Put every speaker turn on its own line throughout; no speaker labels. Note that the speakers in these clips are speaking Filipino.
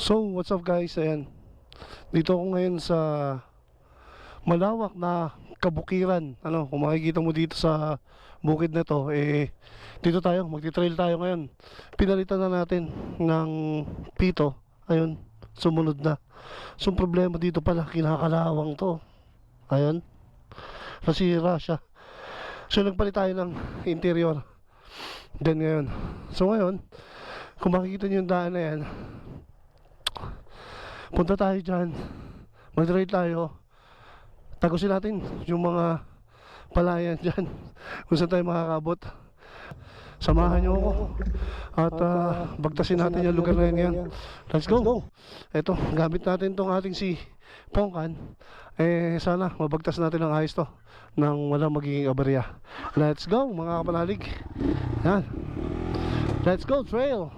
So, what's up guys? Ayan. Dito ako ngayon sa malawak na kabukiran. Ano, kung makikita mo dito sa bukid na to, eh, dito tayo, magti-trail tayo ngayon. Pinalitan na natin ng pito. Ayun, sumunod na. So, problema dito pala, kinakalawang to. Ayun. Nasira siya. So, nagpalit tayo ng interior. Then ngayon. So, ngayon, kung makikita nyo yung daan na yan, punta tayo dyan. Mag-ride tayo. Tagusin natin yung mga palayan dyan. Kung saan tayo makakabot. Samahan nyo ako. At ah, bagtasin natin yung lugar na ngayon let's go. eto gamit natin tong ating si Pongkan. Eh sana mabagtas natin ng ayos to nang walang magiging aberya let's go mga kapalalig yan. Let's go trail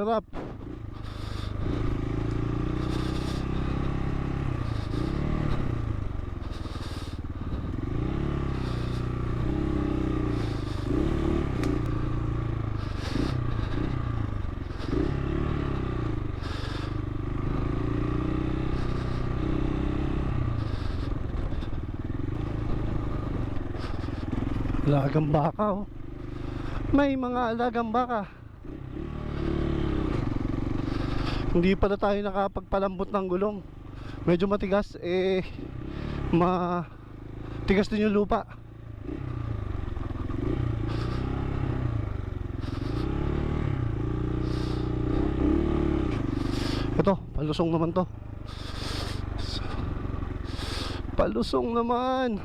sarap. Alagang baka oh. May mga alagang baka. Hindi pala tayo nakapagpalambot ng gulong. Medyo matigas eh ma tigas din yung lupa. Ito, palusong naman to. Palusong naman.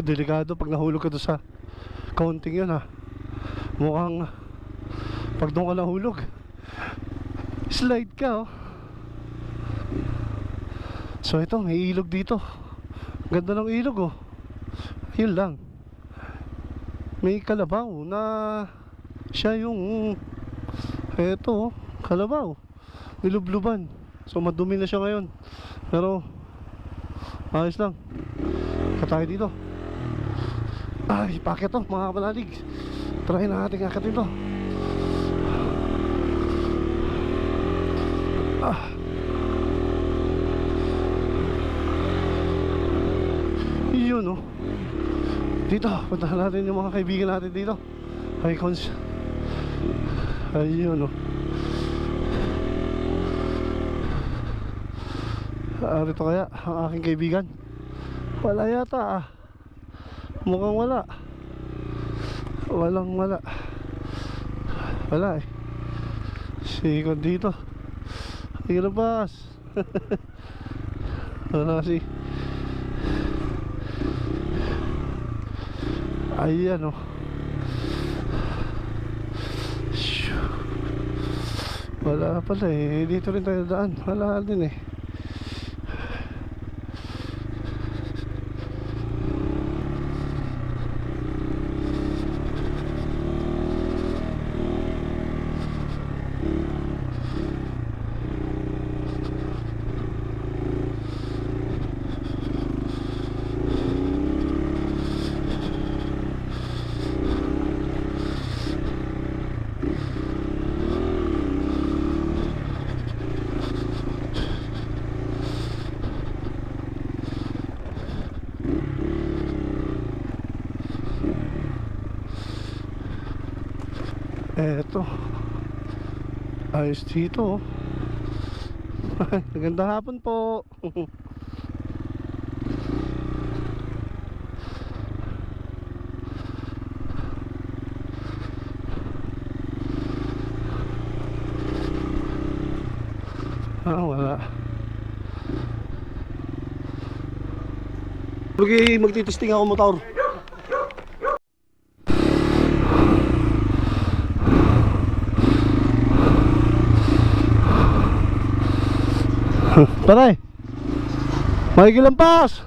Oh, delikado pag nahulog ka doon sa counting yun ha. Mukhang pag doon ka nahulog, slide ka oh. So ito, may ilog dito. Ganda ng ilog oh. Yun lang. May kalabaw na siya yung eto oh, kalabaw. Nilubluban. So madumi na siya ngayon. Pero ayos lang. Ka tayo dito. Ay, pakit to mga kapalalig. Try natin akit ito. Ah. Ayun, no? Dito, puntahan natin yung mga kaibigan natin dito. Icons. Ayun, no? Ah, rito kaya ang aking kaibigan? Wala yata ah. Mukhang wala. Walang wala. Wala eh. Sikot dito. Labas. wala si. Ayan oh. Shoo. Wala pala eh. Dito rin tayo daan. Wala din eh. Eto. Ayos dito. oh. Magandang hapon po. ah, wala. Lagi magtitesting ako motor. Taray. Makikilampas.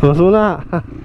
Mas muna. Hee!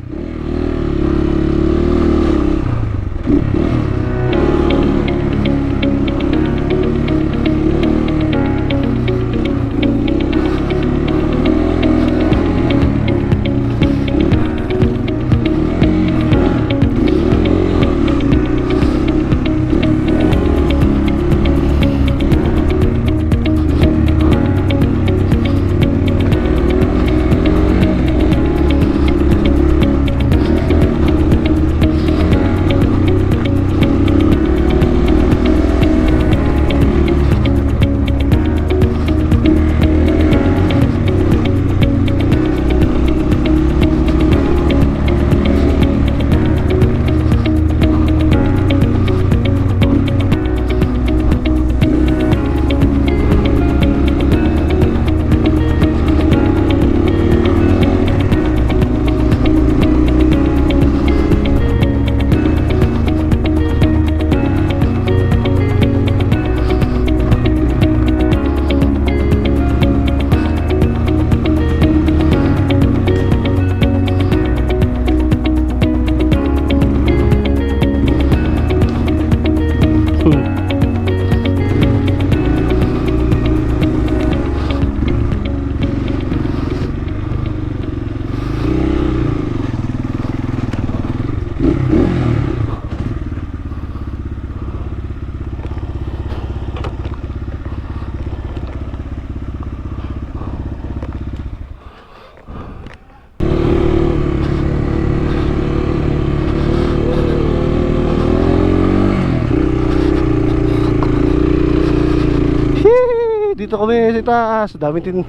sa taas. Daming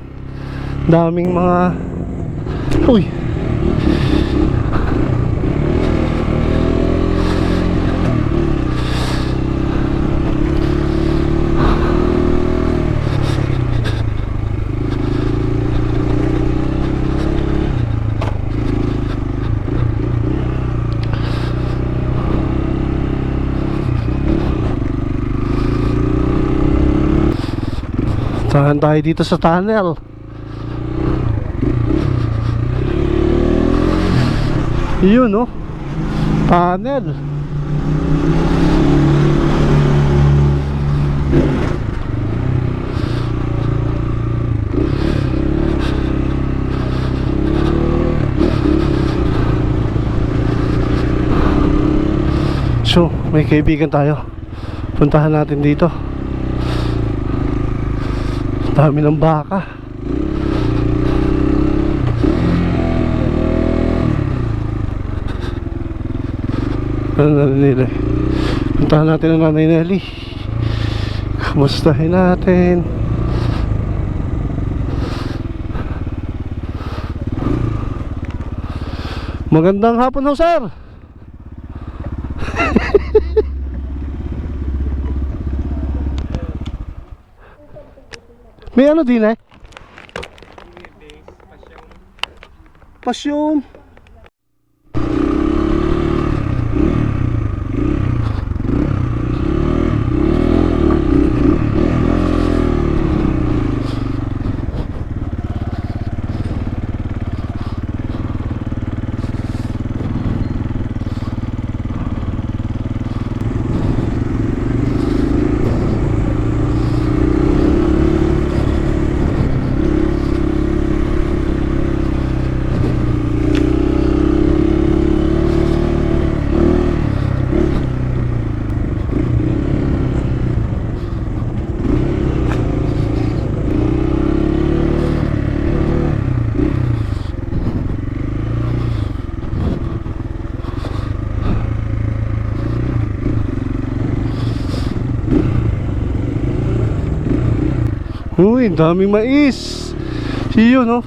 daming mga Uy. Tahan tayo dito sa tunnel. Yun no Tunnel. So may kaibigan tayo. Puntahan natin dito. Dami ng baka. Ano na nila? Puntahan natin ang nanay Nelly. Kamustahin natin. Magandang hapon ho, sir. May ano din eh? Pasyong. Uy, daming mais. Yun, no?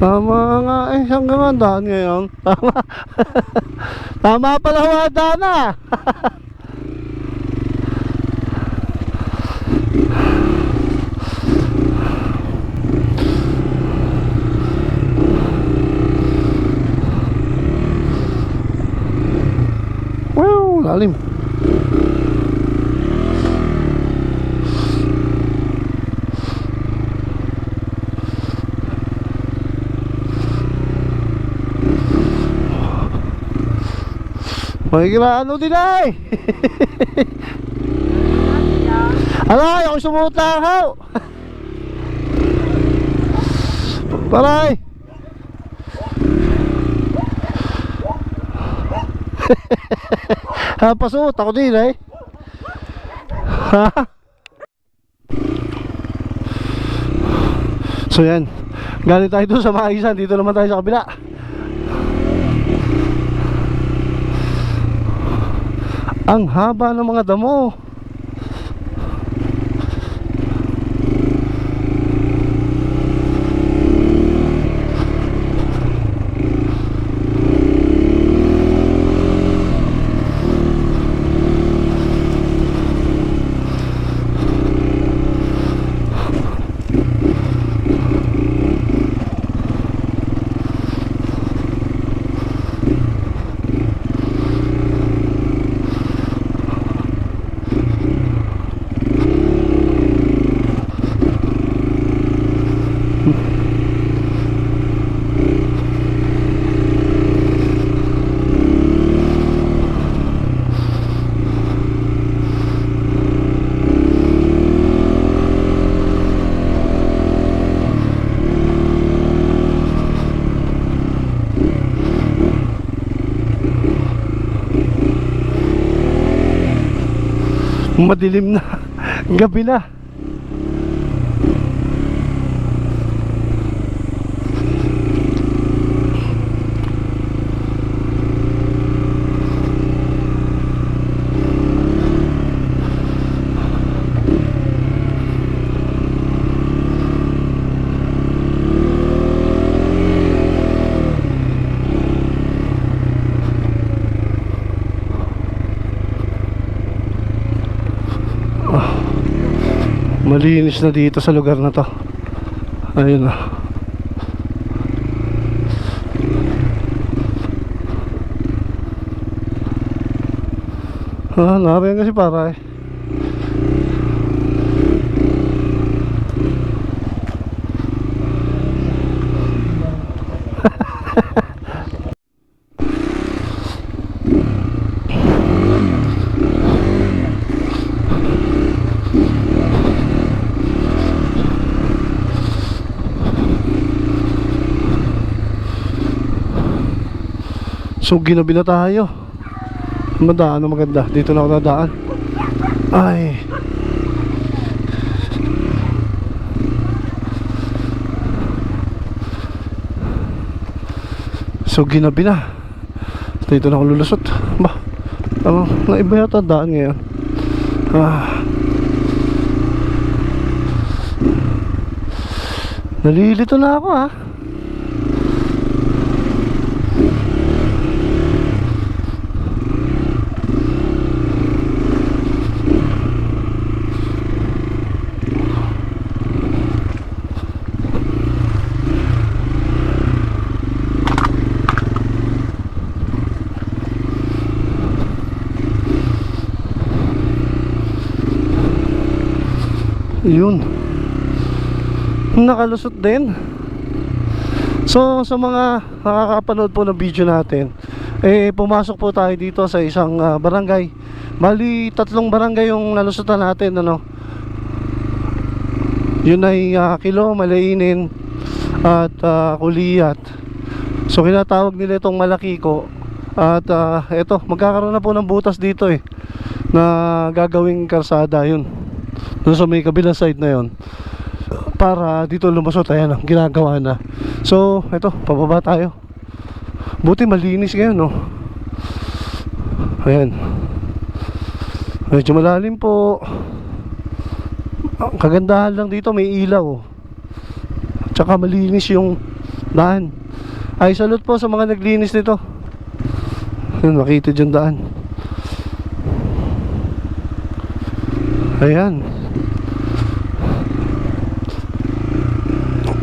Tama nga eh, hanggang ang ngayon. Tama. Tama pala daan ah. Wow, lalim. Makikiraan din ay. Alay, ako sumutahaw. Paray. ha, pasuot ako din eh. Ha? So yan. Galing tayo doon sa maisan. Dito naman tayo sa kabila. Ang haba ng mga damo. Madilim na. Gabi na. Malinis na dito sa lugar na to. Ayun na. Ah, nariyan kasi para eh. So ginabi na tayo. Madaan na maganda. Dito na ako nadaan. Ay. So ginabi na. Dito na ako lulusot. Ba? Ano? Naiba yata daan ngayon. Ah. Nalilito na ako ah. Yun. Nakalusot din. So sa mga nakakapanood po ng video natin, eh pumasok po tayo dito sa isang ah, barangay. Bali tatlong barangay yung nalusutan natin ano. Yun ay ah, Kilo, Malainin at ah, Kuliyat. So kinatawag nila itong Malakiko at ah, eto magkakaroon na po ng butas dito eh na gagawing karsada yun. Doon sa may kabilang side na yon para dito lumusot. Ayan ang ginagawa na. So eto pababa tayo. Buti malinis ngayon no? Ayan. Medyo malalim po. Ang kagandahan lang dito may ilaw. Tsaka malinis yung daan. Ay salute po sa mga naglinis nito. Yun makita dyan daan. Ayan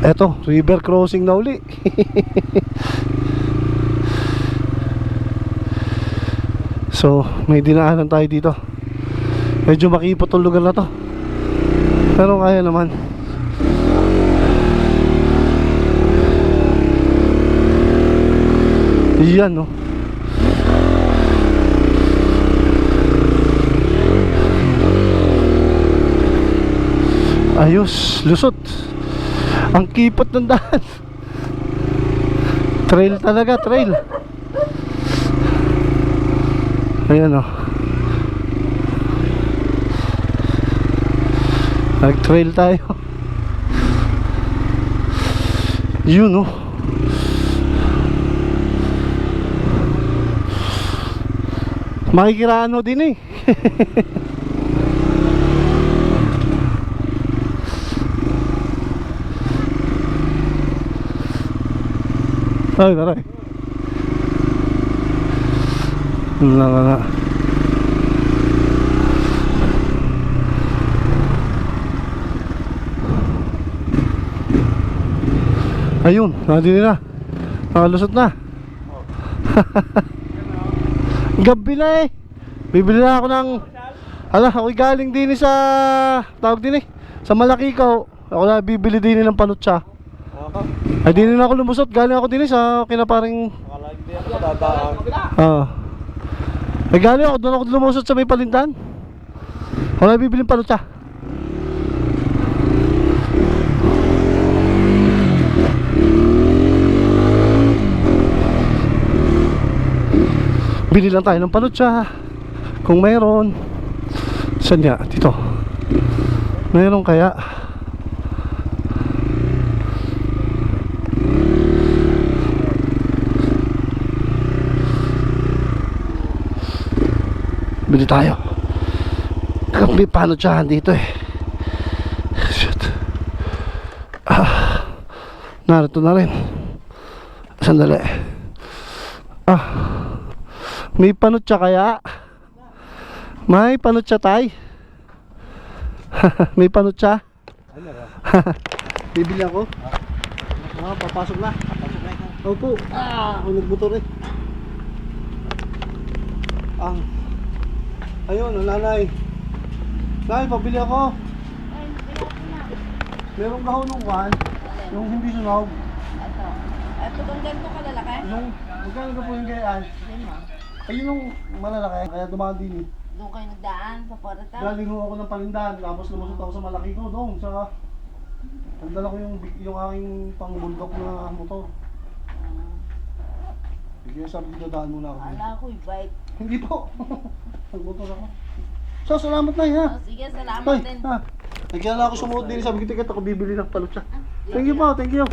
Eto, river crossing na uli. so, may dinaanan tayo dito. Medyo makipot ang lugar na to. Pero kaya naman. Yan, no. Ayos, lusot. Ang kipot ng daan. Trail talaga, trail. Ayan o. Nag-trail tayo. Yun o. Makikiraano din eh. Ay, taray. Wala nga nga. Ayun, nandito na. Nakalusot na. Gabi na eh. Bibili na ako ng... Ala, ako'y galing din eh sa... Tawag din eh. Sa Malakikaw. Ako na bibili din eh ng panutsa. Ay, di na ako lumusot. Galing ako din eh sa kinaparing...
Akala hindi ako dadaan.
Ah. Ay, galing ako. Doon ako lumusot sa may palintan. Ako na bibili ng panutsa. Bili lang tayo ng panutsa. Kung mayroon. Saan niya? Dito. Mayroon kaya? Bili tayo. May panutsahan dito eh. Shit. Ah. Narito na rin. Sandali. Ah. May panutsa kaya? May panutsa tay? May panutsa? Bibili ako. Ah, papasok na.
Pasok na.
Opo. Ah, nagmotor eh. Ang Ayun, ang nanay. Nay, pabili ako. Merong kahon ng kwan. Yung hindi sunog.
Ito. Ito bang ganito kalalaki?
Yung, magkano ka po yung gayaan?
Lima.
Ayun yung malalaki. Kaya dumaan din eh.
Doon kayo nagdaan sa Porta.
Galing ho ako ng palindahan. Tapos lumusot ako sa malaki ko doon. Sa... Nagdala ko yung, yung aking pang bulldog na motor. Kaya sabi ko dadaan muna ako.
Ala ko, bike.
Hindi po. Nagmotor ako. So, salamat na ha.
Oh, sige, salamat
Tay,
din.
ha. Nagkala ako sumuot din. Sabi ko, ticket ako bibili ng palutsa. Thank you po, thank you.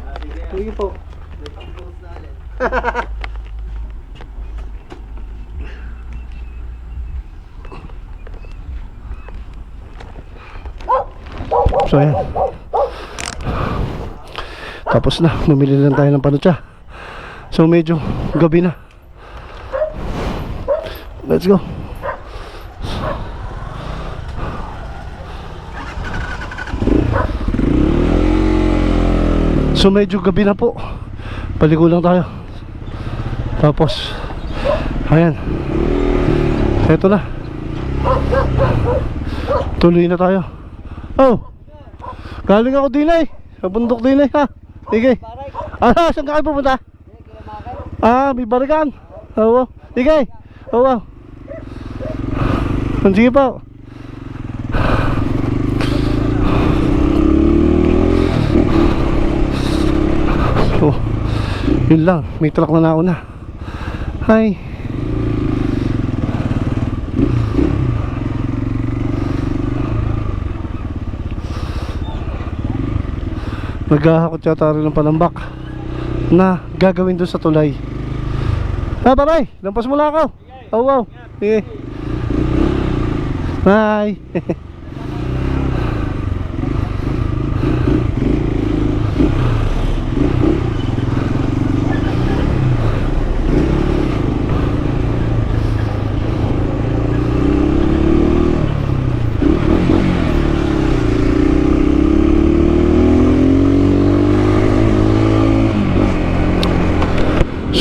Thank you po. So ayan. Tapos na, bumili lang tayo ng panutsa. So medyo gabi na. Let's go. So medyo gabi na po. Paligo lang tayo. Tapos ayan. Eto na. Tuloy na tayo. Oh. Galing ako din eh. Sa bundok din eh ha. Sige. Ah, saan ka kayo pupunta? Ah, may barikan. Oo. Sige. Oo. Sige po. So, yun lang. May truck na nauna. Hi. Naghahakot yata rin ng palambak na gagawin doon sa tulay. Ah, bye Lampas mo ako. Oh, wow. Sige. Bye.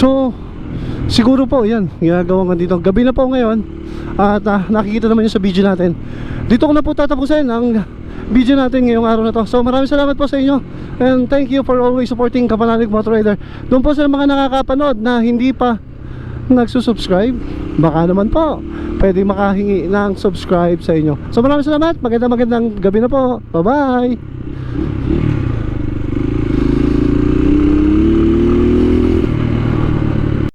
So, siguro po, yan, ginagawa nga dito. Gabi na po ngayon, at ah, nakikita naman yun sa video natin. Dito ko na po tatapusin ang video natin ngayong araw na to. So, maraming salamat po sa inyo. And thank you for always supporting Kapanalig Motor Rider. Doon po sa mga nakakapanood na hindi pa nagsusubscribe, baka naman po, pwede makahingi ng subscribe sa inyo. So, maraming salamat. Magandang magandang gabi na po. Bye-bye!